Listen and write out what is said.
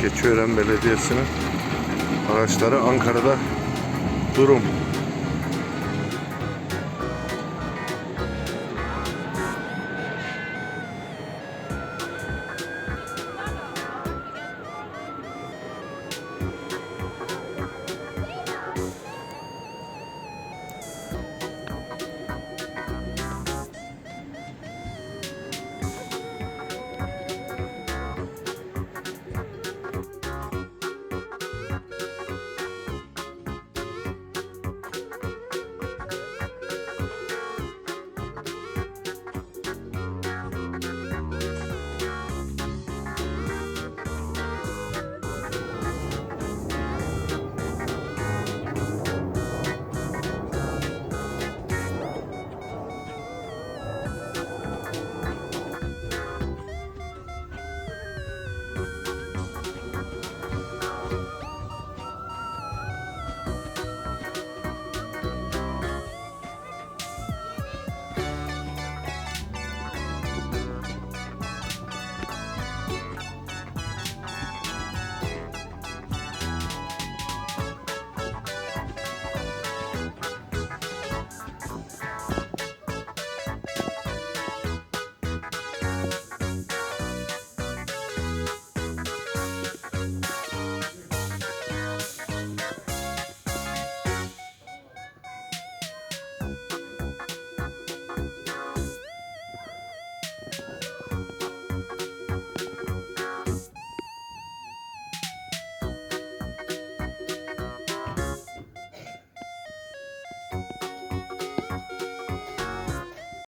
Keçiören Belediyesi'nin araçları Ankara'da durum.